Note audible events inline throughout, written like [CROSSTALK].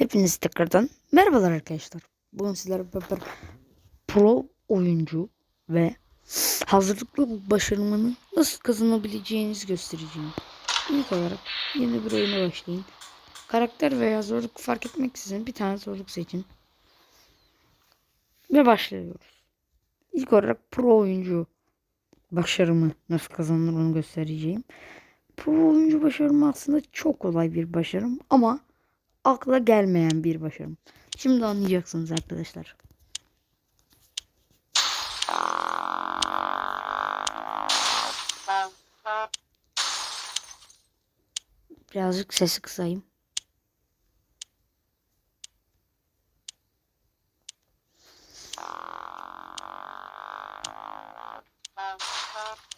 Hepiniz tekrardan merhabalar arkadaşlar. Bugün sizlerle beraber pro oyuncu ve hazırlıklı başarımını nasıl kazanabileceğinizi göstereceğim. İlk olarak yeni bir oyuna başlayın. Karakter veya zorluk fark etmeksizin bir tane zorluk seçin. Ve başlıyoruz. İlk olarak pro oyuncu başarımı nasıl kazanılır onu göstereceğim. Pro oyuncu başarımı aslında çok kolay bir başarım ama akla gelmeyen bir başarım. Şimdi anlayacaksınız arkadaşlar. Birazcık sesi kısayım.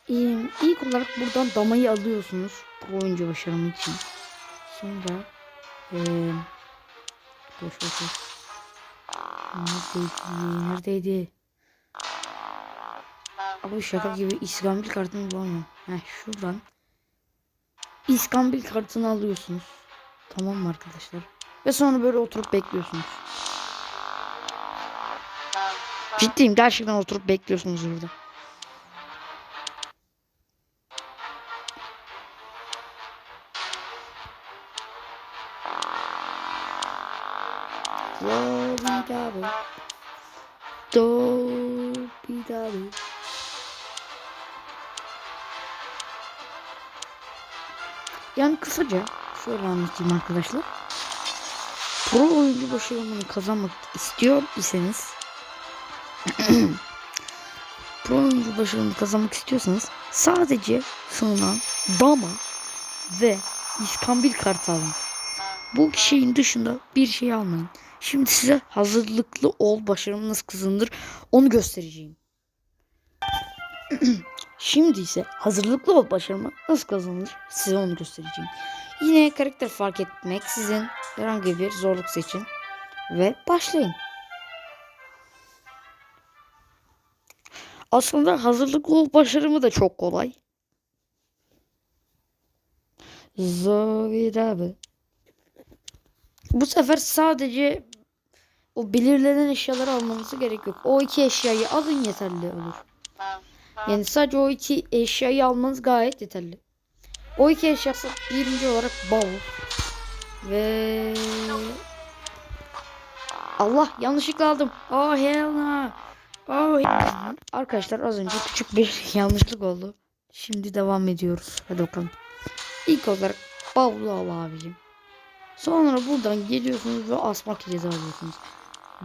İyi, ilk olarak buradan damayı alıyorsunuz. Bu oyuncu başarımı için. Sonra eee koş koş koş. Neredeydi? Neredeydi? Abi şaka gibi iskambil kartını bulamıyorum. Heh şuradan. İskambil kartını alıyorsunuz. Tamam mı arkadaşlar? Ve sonra böyle oturup bekliyorsunuz. Ciddiyim gerçekten oturup bekliyorsunuz burada. Dobidabi. Dobidabi. Yani kısaca şöyle anlatayım arkadaşlar. Pro oyuncu başarımını kazanmak istiyor iseniz [CLEARS THROAT] Pro oyuncu başarımını kazanmak istiyorsanız sadece sunulan dama ve iskambil kartı alın. Bu şeyin dışında bir şey almayın. Şimdi size hazırlıklı ol başarımı nasıl kazanılır onu göstereceğim. [CLEARS THROAT] Şimdi ise hazırlıklı ol başarımı nasıl kazanılır size onu göstereceğim. Yine karakter fark etmek sizin herhangi bir zorluk seçin ve başlayın. Aslında hazırlıklı ol başarımı da çok kolay. Zovidabi. Bu sefer sadece o belirlenen eşyaları almanızı gerek yok. O iki eşyayı alın yeterli olur. Yani sadece o iki eşyayı almanız gayet yeterli. O iki eşyası birinci olarak bavul. Ve Allah yanlışlıkla aldım. Oh hell no. Oh hell. Arkadaşlar az önce küçük bir [LAUGHS] yanlışlık oldu. Şimdi devam ediyoruz. Hadi bakalım. İlk olarak bavulu al abicim. Sonra buradan geliyorsunuz ve asma kilidi alıyorsunuz.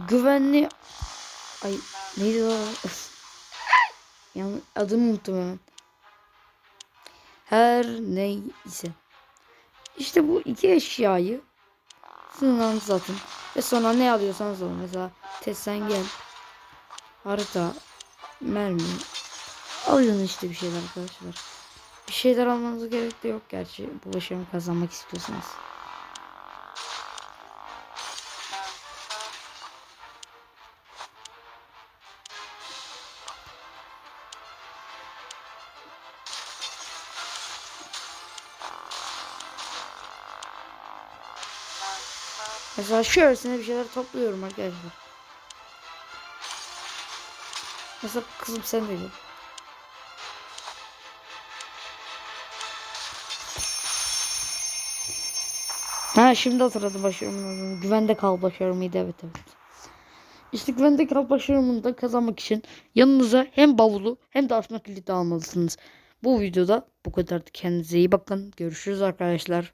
Güvenli ay neydi o? yani adını unuttum hemen. Her neyse. İşte bu iki eşyayı sınırlarınızı atın. Ve sonra ne alıyorsanız alın. Mesela tesen gel. Harita. Mermi. Alın işte bir şeyler arkadaşlar. Bir şeyler almanıza gerek de yok gerçi. Bu başarımı kazanmak istiyorsanız. Mesela şöylesine bir şeyler topluyorum arkadaşlar. Mesela kızım sen de gel. Ha şimdi hatırladım başarımın. Güvende kal başarımıydı evet evet. İşte güvende kal başarımını da kazanmak için yanınıza hem bavulu hem de asma kilidi almalısınız. Bu videoda bu kadardı. Kendinize iyi bakın. Görüşürüz arkadaşlar.